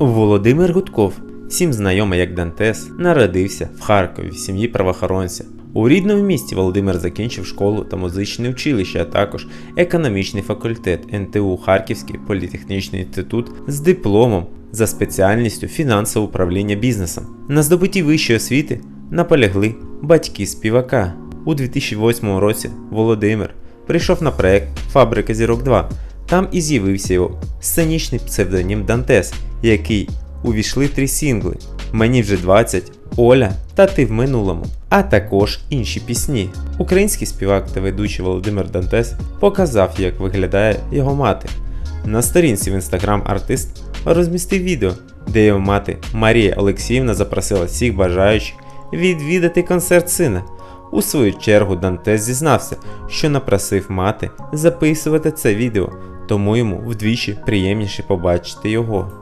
Володимир Гудков, всім знайомий як Дантес, народився в Харкові в сім'ї правоохоронця. У рідному місті Володимир закінчив школу та музичне училище, а також економічний факультет НТУ Харківський політехнічний інститут з дипломом за спеціальністю фінансове управління бізнесом. На здобутті вищої освіти наполягли батьки співака. У 2008 році Володимир прийшов на проект Фабрика зірок 2. Там і з'явився його сценічний псевдонім Дантес, який увійшли три сингли Мені вже 20, Оля та Ти в минулому, а також інші пісні. Український співак та ведучий Володимир Дантес показав, як виглядає його мати. На сторінці в інстаграм артист розмістив відео, де його мати Марія Олексіївна запросила всіх бажаючих відвідати концерт сина. У свою чергу Дантес зізнався, що напросив мати записувати це відео, тому йому вдвічі приємніше побачити його.